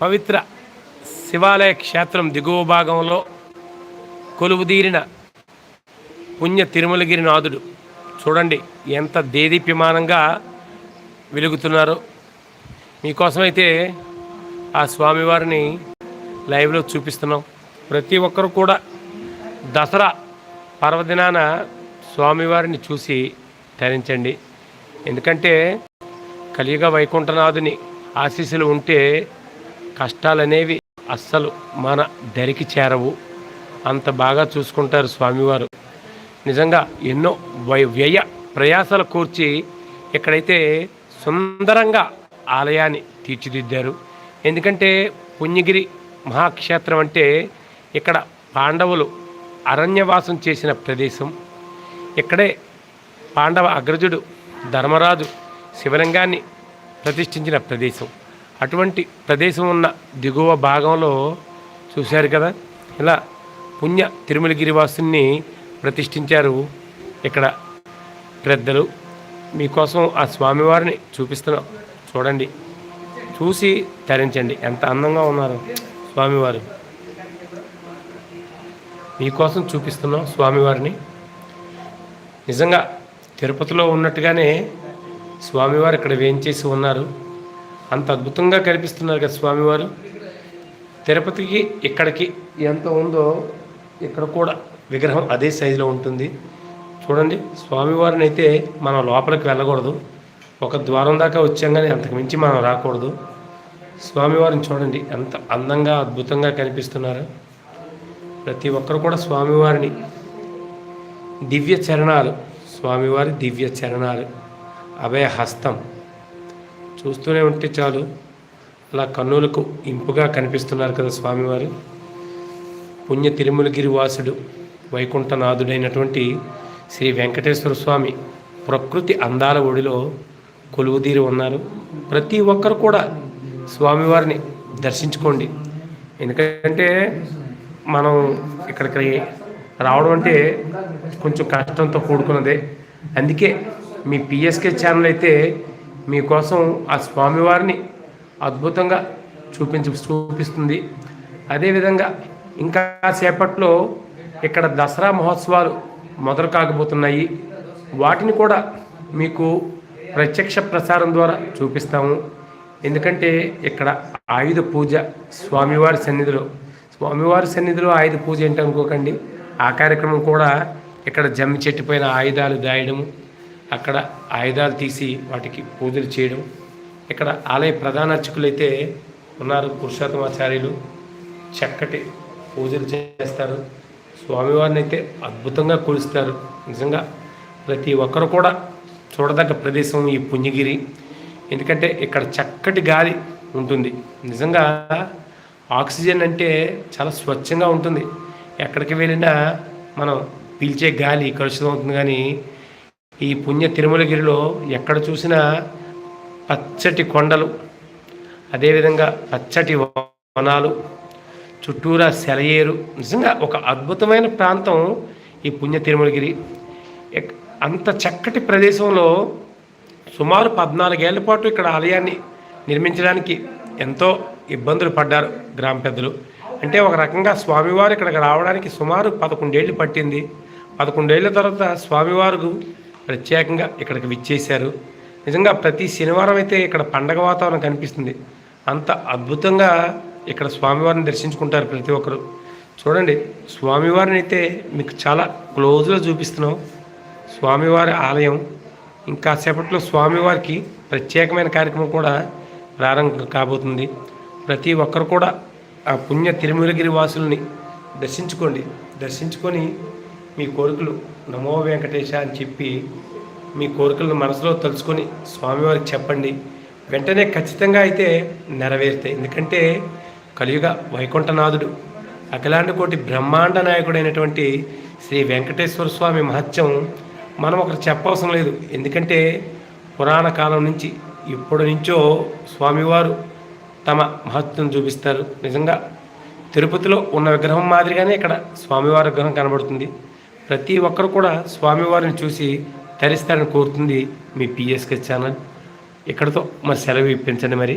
పవిత్ర శివాలయ క్షేత్రం దిగువ భాగంలో కొలువుదీరిన పుణ్య తిరుమలగిరి నాథుడు. చూడండి ఎంత దేదీప్యమానంగా వెలుగుతున్నారు. మీకోసమైతే ఆ స్వామివారిని లైవ్లో చూపిస్తున్నాం. ప్రతి ఒక్కరు కూడా దసరా పర్వదినాన స్వామివారిని చూసి ధరించండి ఎందుకంటే కలియుగ వైకుంఠనాథుని ఆశీస్సులు ఉంటే కష్టాలనేవి అస్సలు మన దరికి చేరవు. అంత బాగా చూసుకుంటారు స్వామివారు. నిజంగా ఎన్నో వై వ్యయ ప్రయాసాలు కూర్చి ఇక్కడైతే సుందరంగా ఆలయాన్ని తీర్చిదిద్దారు. ఎందుకంటే పుణ్యగిరి మహాక్షేత్రం అంటే ఇక్కడ పాండవులు అరణ్యవాసం చేసిన ప్రదేశం. ఇక్కడే పాండవ అగ్రజుడు ధర్మరాజు శివలింగాన్ని ప్రతిష్ఠించిన ప్రదేశం. అటువంటి ప్రదేశం ఉన్న దిగువ భాగంలో చూశారు కదా ఇలా పుణ్య తిరుమలగిరివాసుని ప్రతిష్ఠించారు ఇక్కడ పెద్దలు. మీకోసం ఆ స్వామివారిని చూపిస్తున్నాం చూడండి చూసి తరించండి ఎంత అందంగా ఉన్నారు స్వామివారు. మీకోసం చూపిస్తున్నాం స్వామివారిని. నిజంగా తిరుపతిలో ఉన్నట్టుగానే స్వామివారు ఇక్కడ వేంచేసి ఉన్నారు. అంత అద్భుతంగా కనిపిస్తున్నారు కదా స్వామివారు. తిరుపతికి ఇక్కడికి ఎంత ఉందో ఇక్కడ కూడా విగ్రహం అదే సైజులో ఉంటుంది. చూడండి స్వామివారిని అయితే మనం లోపలికి వెళ్ళకూడదు. ఒక ద్వారం దాకా వచ్చాం కానీ అంతకు మించి మనం రాకూడదు. స్వామివారిని చూడండి ఎంత అందంగా అద్భుతంగా కనిపిస్తున్నారు. ప్రతి ఒక్కరు కూడా స్వామివారిని దివ్య చరణాలు స్వామివారి దివ్య చరణాలు. అభయ హస్తం. చూస్తూనే ఉంటే చాలు. అలా కన్నులకు ఇంపుగా కనిపిస్తున్నారు కదా స్వామివారు. పుణ్య తిరుమలగిరి వాసుడు వైకుంఠనాథుడైనటువంటి శ్రీ వెంకటేశ్వర స్వామి ప్రకృతి అందాల ఒడిలో కొలువుదీరి ఉన్నారు. ప్రతి ఒక్కరు కూడా స్వామివారిని దర్శించుకోండి. ఎందుకంటే మనం ఇక్కడికి రావడం అంటే కొంచెం కష్టంతో కూడుకున్నదే. అందుకే మీ పిఎస్కే ఛానల్ అయితే మీకోసం ఆ స్వామివారిని అద్భుతంగా చూపించి చూపిస్తుంది. అదేవిధంగా ఇంకా సేపట్లో ఇక్కడ దసరా మహోత్సవాలు మొదలు కాకపోతున్నాయి. వాటిని కూడా మీకు ప్రత్యక్ష ప్రసారం ద్వారా చూపిస్తాము. ఎందుకంటే ఇక్కడ ఆయుధ పూజ స్వామివారి సన్నిధిలో స్వామివారి సన్నిధిలో ఆయుధ పూజ ఏంటనుకోకండి. ఆ కార్యక్రమం కూడా ఇక్కడ జమ్మి చెట్టు పైన ఆయుధాలు దాయడము అక్కడ ఆయుధాలు తీసి వాటికి పూజలు చేయడం. ఇక్కడ ఆలయ ప్రధాన అర్చకులైతే ఉన్నారు పురుషోత్తమాచార్యులు. చక్కటి పూజలు చేస్తారు. స్వామివారిని అయితే అద్భుతంగా కొలుస్తారు. నిజంగా ప్రతి ఒక్కరు కూడా చూడదగ్గ ప్రదేశం ఈ పుణ్యగిరి. ఎందుకంటే ఇక్కడ చక్కటి గాలి ఉంటుంది. నిజంగా ఆక్సిజన్ అంటే చాలా స్వచ్ఛంగా ఉంటుంది. ఎక్కడికి వెళ్ళినా మనం పీల్చే గాలి కలుషితం అవుతుంది కానీ ఈ పుణ్య తిరుమలగిరిలో ఎక్కడ చూసినా పచ్చటి కొండలు అదేవిధంగా పచ్చటి వనాలు చుట్టూరా సెలయేరు. నిజంగా ఒక అద్భుతమైన ప్రాంతం ఈ పుణ్య తిరుమలగిరి. అంత చక్కటి ప్రదేశంలో సుమారు పద్నాలుగేళ్ళ పాటు ఇక్కడ ఆలయాన్ని నిర్మించడానికి ఎంతో ఇబ్బందులు పడ్డారు గ్రామ పెద్దలు. అంటే ఒక రకంగా స్వామివారు ఇక్కడికి రావడానికి సుమారు పదకొండేళ్ళు పట్టింది. పదకొండేళ్ళ తర్వాత స్వామివారు ప్రత్యేకంగా ఇక్కడికి విచ్చేశారు. నిజంగా ప్రతి శనివారం అయితే ఇక్కడ పండగ వాతావరణం కనిపిస్తుంది. అంత అద్భుతంగా ఇక్కడ స్వామివారిని దర్శించుకుంటారు ప్రతి ఒక్కరు. చూడండి స్వామివారిని అయితే మీకు చాలా క్లోజ్గా చూపిస్తున్నాం. స్వామివారి ఆలయం ఇంకా సేపట్లో స్వామివారికి ప్రత్యేకమైన కార్యక్రమం కూడా ప్రారంభం కాబోతుంది. ప్రతి ఒక్కరు కూడా ఆ పుణ్య తిరుమలగిరి వాసుల్ని దర్శించుకోండి. దర్శించుకొని మీ కోరికలు. నమో వెంకటేశ అని చెప్పి మీ కోరికలను మనసులో తలుచుకొని స్వామివారికి చెప్పండి. వెంటనే ఖచ్చితంగా అయితే నెరవేరుతాయి. ఎందుకంటే కలియుగ వైకుంఠనాథుడు అఖిలాండ కోటి బ్రహ్మాండ నాయకుడైనటువంటి శ్రీ వెంకటేశ్వర స్వామి మహత్యం మనం ఒకరు చెప్పవసరం లేదు. ఎందుకంటే పురాణ కాలం నుంచి ఇప్పటి నుంచో స్వామివారు తమ మహత్వం చూపిస్తారు. నిజంగా తిరుపతిలో ఉన్న విగ్రహం మాదిరిగానే ఇక్కడ స్వామివారి విగ్రహం కనబడుతుంది. ప్రతి ఒక్కరు కూడా స్వామివారిని చూసి తరిస్తారని కోరుతుంది మీ పిఎస్కే ఛానల్ ఇక్కడతో మరి సెలవు ఇప్పించండి మరి.